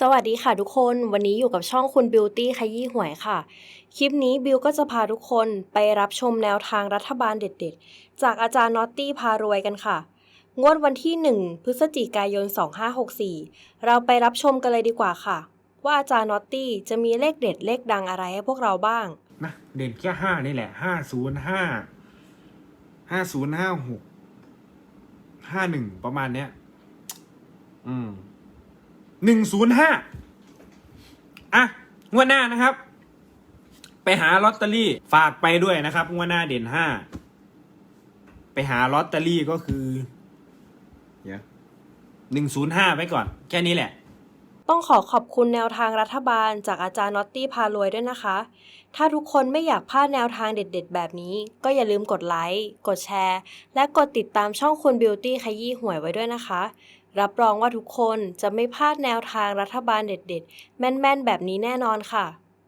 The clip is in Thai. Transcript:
สวัสดีค่ะทุกคน วันนี้อยู่กับช่องคุณบิวตี้ขยี้หวยค่ะ คลิปนี้บิวก็จะพาทุกคนไปรับชมแนวทางรัฐบาลเด็ดๆ จากอาจารย์นอตตี้พารวยกันค่ะ งวดวันที่ 1 พฤศจิกายน 2564 เราไปรับชมกันเลยดีกว่าค่ะ ว่าอาจารย์นอตตี้จะมีเลขเด็ดเลขดังอะไรให้พวกเราบ้าง นะเด่นแค่ห้านี่แหละห้าศูนย์ห้าห้าศูนย์ห้าหกห้าหนึ่งประมาณเนี้ย อืม หนึ่งศูนย์ห้าอะงวดหน้านะครับ ไปหาลอตเตอรี่ฝากไปด้วยนะครับ งวดหน้าเด่นห้าไปหาลอตเตอรี่ก็คือเนี่ยหนึ่งศูนย์ห้าไปก่อน แค่นี้แหละ ต้องขอขอบคุณแนวทางรัฐบาลจากอาจารย์นอตตี้พารวยด้วยนะคะ ถ้าทุกคนไม่อยากพลาดแนวทางเด็ดๆ แบบนี้ ก็อย่าลืมกดไลค์ กดแชร์ และกดติดตามช่องคุณบิวตี้ขยี้หวยไว้ด้วยนะคะ รับรองว่าทุกคนจะไม่พลาดแนวทางรัฐบาลเด็ดๆ แม่นๆ แบบนี้แน่นอนค่ะ